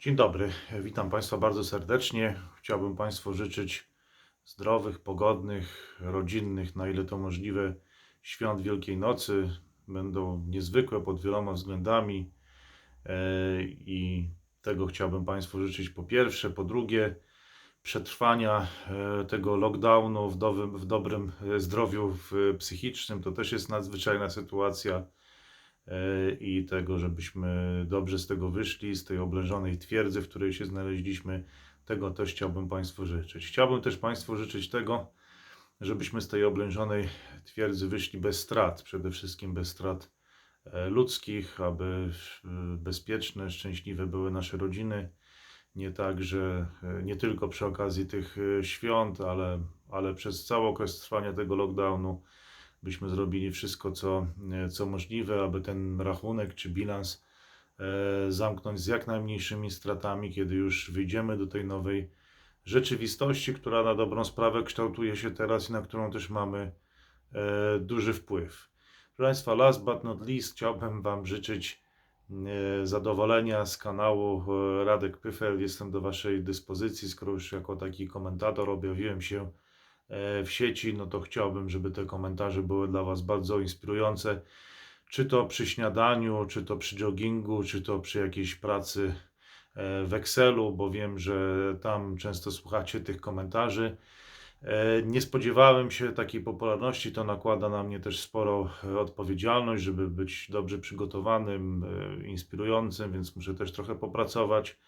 Dzień dobry, witam Państwa bardzo serdecznie. Chciałbym Państwu życzyć zdrowych, pogodnych, rodzinnych, na ile to możliwe, świąt Wielkiej Nocy. Będą niezwykłe pod wieloma względami e, i tego chciałbym Państwu życzyć po pierwsze. Po drugie, przetrwania e, tego lockdownu w, dobrym- w dobrym e, zdrowiu w- psychicznym. To też jest nadzwyczajna sytuacja i tego, żebyśmy dobrze z tego wyszli, z tej oblężonej twierdzy, w której się znaleźliśmy. Tego też chciałbym Państwu życzyć. Chciałbym też Państwu życzyć tego, żebyśmy z tej oblężonej twierdzy wyszli bez strat, przede wszystkim bez strat e, ludzkich, aby e, bezpieczne, szczęśliwe były nasze rodziny. Nie tak, że e, nie tylko przy okazji tych e, świąt, ale, ale przez cały okres trwania tego lockdownu byśmy zrobili wszystko, co, co możliwe, aby ten rachunek czy bilans e, zamknąć z jak najmniejszymi stratami, kiedy już wyjdziemy do tej nowej rzeczywistości, która na dobrą sprawę kształtuje się teraz i na którą też mamy e, duży wpływ. Proszę Państwa, last but not least, chciałbym Wam życzyć e, zadowolenia z kanału Radek Pyfel. Jestem do Waszej dyspozycji, skoro już jako taki komentator objawiłem się w sieci, no to chciałbym, żeby te komentarze były dla Was bardzo inspirujące. Czy to przy śniadaniu, czy to przy joggingu, czy to przy jakiejś pracy e, w Excelu, bo wiem, że tam często słuchacie tych komentarzy. E, Nie spodziewałem się takiej popularności, to nakłada na mnie też sporą e, odpowiedzialność, żeby być dobrze przygotowanym, e, inspirującym, więc muszę też trochę popracować,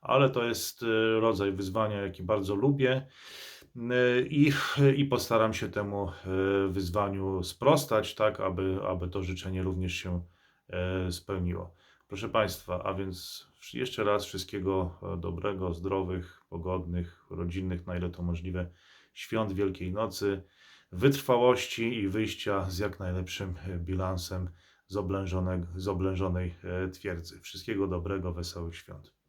ale to jest e, rodzaj wyzwania, jaki bardzo lubię E, i, i postaram się temu e, wyzwaniu sprostać, tak aby, aby to życzenie również się e, spełniło. Proszę Państwa, a więc jeszcze raz wszystkiego e, dobrego, zdrowych, pogodnych, rodzinnych, na ile to możliwe, świąt Wielkiej Nocy, wytrwałości i wyjścia z jak najlepszym bilansem z, oblężonej twierdzy. Wszystkiego dobrego, wesołych świąt.